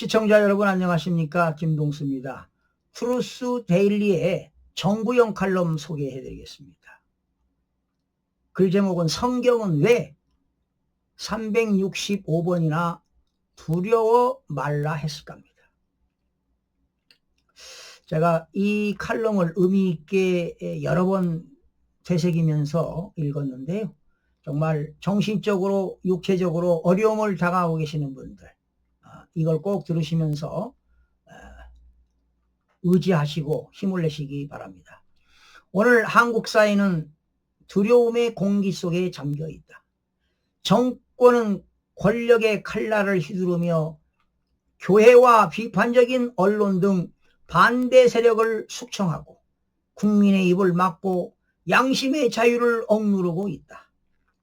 시청자 여러분 안녕하십니까 김동수입니다. 트루스 데일리의 정부용 칼럼 소개해 드리겠습니다. 글 제목은 성경은 왜 365번이나 두려워 말라 했을까 합니다. 제가 이 칼럼을 의미 있게 여러 번 되새기면서 읽었는데요. 정말 정신적으로 육체적으로 어려움을 당하고 계시는 분들 아, 이걸 꼭 들으시면서 아, 의지하시고 힘을 내시기 바랍니다. 오늘 한국 사회는 두려움의 공기 속에 잠겨 있다. 정권은 권력의 칼날을 휘두르며 교회와 비판적인 언론 등 반대 세력을 숙청하고 국민의 입을 막고 양심의 자유를 억누르고 있다.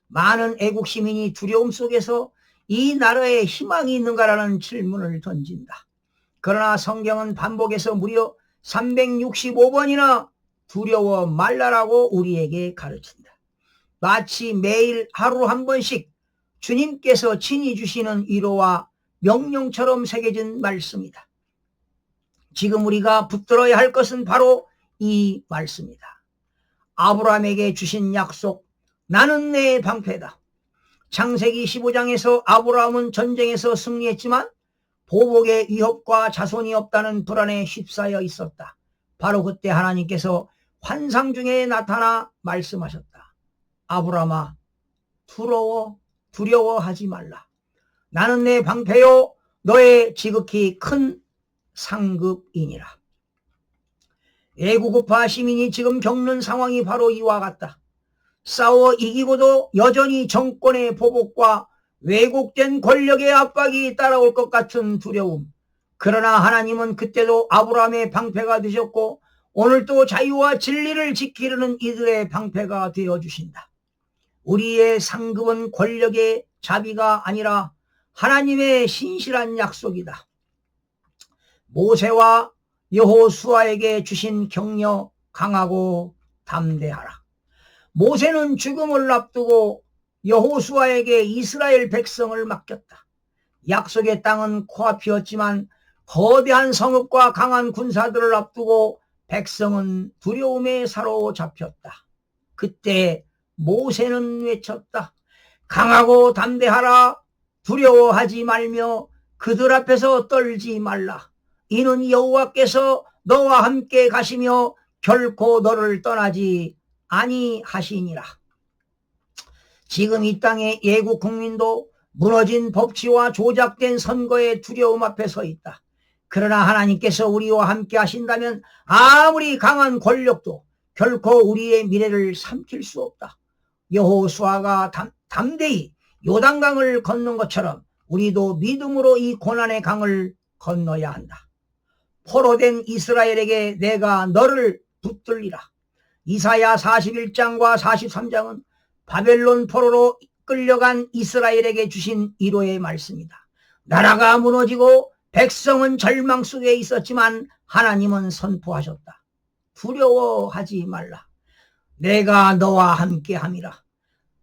많은 애국 시민이 두려움 속에서 이 나라에 희망이 있는가라는 질문을 던진다. 그러나 성경은 반복해서 무려 365번이나 두려워 말라라고 우리에게 가르친다. 마치 매일 하루 한 번씩 주님께서 친히 주시는 위로와 명령처럼 새겨진 말씀이다. 지금 우리가 붙들어야 할 것은 바로 이 말씀이다. 아브라함에게 주신 약속, 나는 내 방패다. 창세기 15장에서 아브라함은 전쟁에서 승리했지만 보복의 위협과 자손이 없다는 불안에 휩싸여 있었다. 바로 그때 하나님께서 환상 중에 나타나 말씀하셨다. 아브라함아 두려워 두려워하지 말라. 나는 내 방패요 너의 지극히 큰 상급이니라. 애국우파 시민이 지금 겪는 상황이 바로 이와 같다. 싸워 이기고도 여전히 정권의 보복과 왜곡된 권력의 압박이 따라올 것 같은 두려움. 그러나 하나님은 그때도 아브라함의 방패가 되셨고 오늘도 자유와 진리를 지키려는 이들의 방패가 되어 주신다. 우리의 상급은 권력의 자비가 아니라 하나님의 신실한 약속이다. 모세와 여호수아에게 주신 격려 강하고 담대하라. 모세는 죽음을 앞두고 여호수아에게 이스라엘 백성을 맡겼다. 약속의 땅은 코앞이었지만 거대한 성읍과 강한 군사들을 앞두고 백성은 두려움에 사로잡혔다. 그때 모세는 외쳤다. 강하고 담대하라. 두려워하지 말며 그들 앞에서 떨지 말라. 이는 여호와께서 너와 함께 가시며 결코 너를 떠나지 아니하시니라. 지금 이 땅의 예국 국민도 무너진 법치와 조작된 선거의 두려움 앞에 서 있다. 그러나 하나님께서 우리와 함께 하신다면 아무리 강한 권력도 결코 우리의 미래를 삼킬 수 없다. 여호수아가 담, 담대히 요단강을 건넌 것처럼 우리도 믿음으로 이 고난의 강을 건너야 한다. 포로된 이스라엘에게 내가 너를 붙들리라. 이사야 41장과 43장은 바벨론 포로로 끌려간 이스라엘에게 주신 위로의 말씀이다. 나라가 무너지고 백성은 절망 속에 있었지만 하나님은 선포하셨다. 두려워하지 말라. 내가 너와 함께 함이라.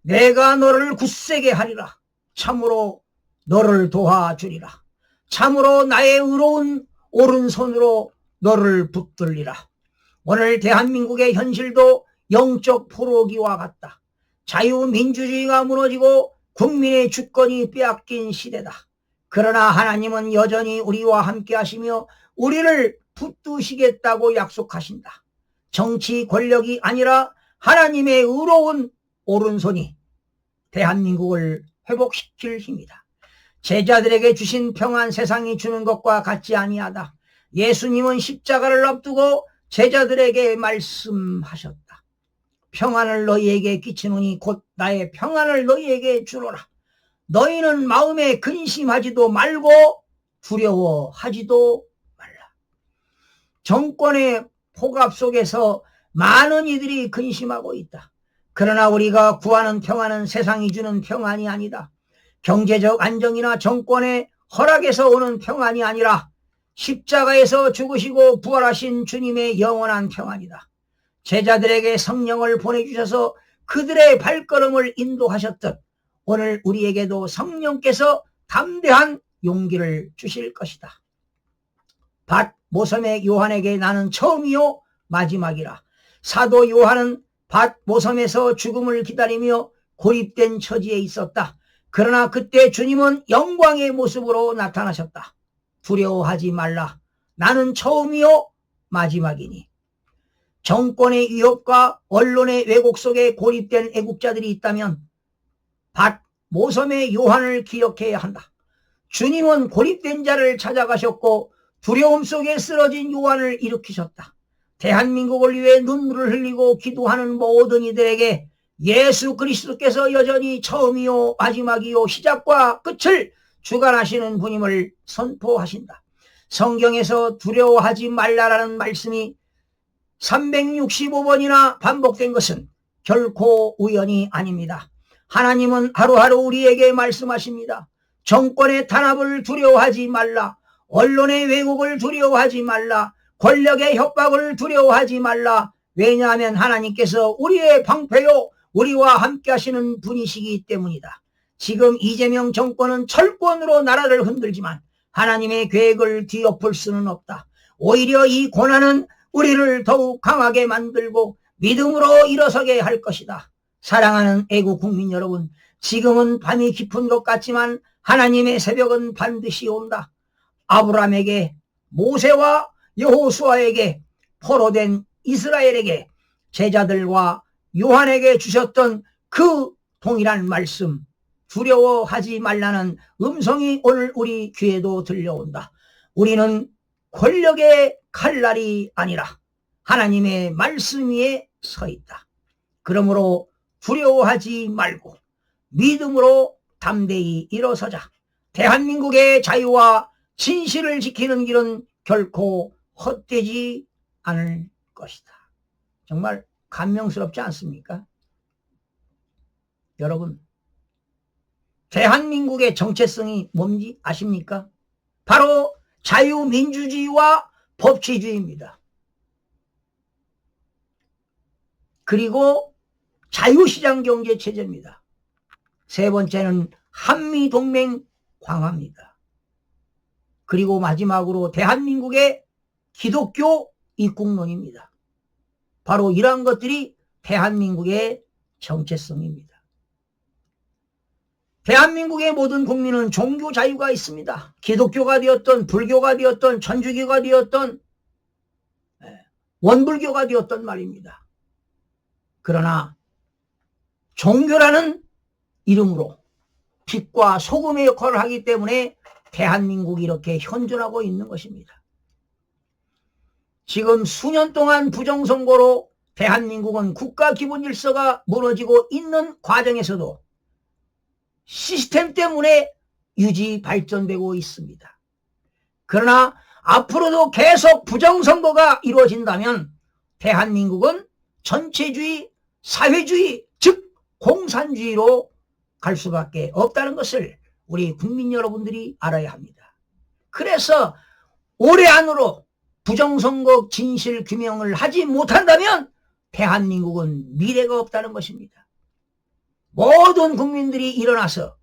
내가 너를 굳세게 하리라. 참으로 너를 도와주리라. 참으로 나의 의로운 오른손으로 너를 붙들리라. 오늘 대한민국의 현실도 영적 포로기와 같다. 자유민주주의가 무너지고 국민의 주권이 빼앗긴 시대다. 그러나 하나님은 여전히 우리와 함께 하시며 우리를 붙드시겠다고 약속하신다. 정치 권력이 아니라 하나님의 의로운 오른손이 대한민국을 회복시킬 힘이다. 제자들에게 주신 평안 세상이 주는 것과 같지 아니하다. 예수님은 십자가를 앞두고 제자들에게 말씀하셨다. 평안을 너희에게 끼치노니 곧 나의 평안을 너희에게 주노라. 너희는 마음에 근심하지도 말고 두려워하지도 말라. 정권의 폭압 속에서 많은 이들이 근심하고 있다. 그러나 우리가 구하는 평안은 세상이 주는 평안이 아니다. 경제적 안정이나 정권의 허락에서 오는 평안이 아니라 십자가에서 죽으시고 부활하신 주님의 영원한 평안이다. 제자들에게 성령을 보내주셔서 그들의 발걸음을 인도하셨듯 오늘 우리에게도 성령께서 담대한 용기를 주실 것이다. 밭 모섬의 요한에게 나는 처음이요 마지막이라. 사도 요한은 밭 모섬에서 죽음을 기다리며 고립된 처지에 있었다. 그러나 그때 주님은 영광의 모습으로 나타나셨다. 두려워하지 말라. 나는 처음이요 마지막이니. 정권의 위협과 언론의 왜곡 속에 고립된 애국자들이 있다면 밭 모섬의 요한을 기억해야 한다. 주님은 고립된 자를 찾아가셨고 두려움 속에 쓰러진 요한을 일으키셨다. 대한민국을 위해 눈물을 흘리고 기도하는 모든 이들에게 예수 그리스도께서 여전히 처음이요 마지막이요 시작과 끝을 주관하시는 분임을 선포하신다. 성경에서 두려워하지 말라라는 말씀이 365번이나 반복된 것은 결코 우연이 아닙니다. 하나님은 하루하루 우리에게 말씀하십니다. 정권의 탄압을 두려워하지 말라. 언론의 왜곡을 두려워하지 말라. 권력의 협박을 두려워하지 말라. 왜냐하면 하나님께서 우리의 방패요 우리와 함께 하시는 분이시기 때문이다. 지금 이재명 정권은 철권으로 나라를 흔들지만 하나님의 계획을 뒤엎을 수는 없다. 오히려 이 고난은 우리를 더욱 강하게 만들고 믿음으로 일어서게 할 것이다. 사랑하는 애국 국민 여러분, 지금은 밤이 깊은 것 같지만 하나님의 새벽은 반드시 온다. 아브라함에게 모세와 여호수아에게 포로된 이스라엘에게 제자들과 요한에게 주셨던 그 동일한 말씀 두려워하지 말라는 음성이 오늘 우리 귀에도 들려온다. 우리는 권력의 칼날이 아니라 하나님의 말씀 위에 서 있다. 그러므로 두려워하지 말고 믿음으로 담대히 일어서자. 대한민국의 자유와 진실을 지키는 길은 결코 헛되지 않을 것이다. 정말 감명스럽지 않습니까? 여러분, 대한민국의 정체성이 뭔지 아십니까? 바로 자유민주주의와 법치주의입니다. 그리고 자유시장 경제 체제입니다. 세 번째는 한미동맹 강화입니다. 그리고 마지막으로 대한민국의 기독교 입국론입니다. 바로 이러한 것들이 대한민국의 정체성입니다. 대한민국의 모든 국민은 종교 자유가 있습니다. 기독교가 되었던 불교가 되었던 천주교가 되었던 예, 원불교가 되었던 말입니다. 그러나 종교라는 이름으로 빛과 소금의 역할을 하기 때문에 대한민국이 이렇게 현존하고 있는 것입니다. 지금 수년 동안 부정선거로 대한민국은 국가 기본 질서가 무너지고 있는 과정에서도 시스템 때문에 유지 발전되고 있습니다. 그러나 앞으로도 계속 부정선거가 이루어진다면 대한민국은 전체주의, 사회주의, 즉 공산주의로 갈 수밖에 없다는 것을 우리 국민 여러분들이 알아야 합니다. 그래서 올해 안으로 부정선거 진실 규명을 하지 못한다면 대한민국은 미래가 없다는 것입니다. 모든 국민들이 일어나서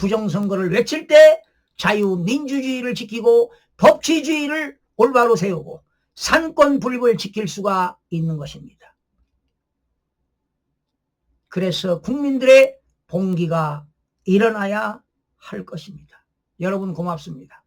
부정선거를 외칠 때 자유민주주의를 지키고 법치주의를 올바로 세우고 산권 불입을 지킬 수가 있는 것입니다. 그래서 국민들의 봉기가 일어나야 할 것입니다. 여러분 고맙습니다.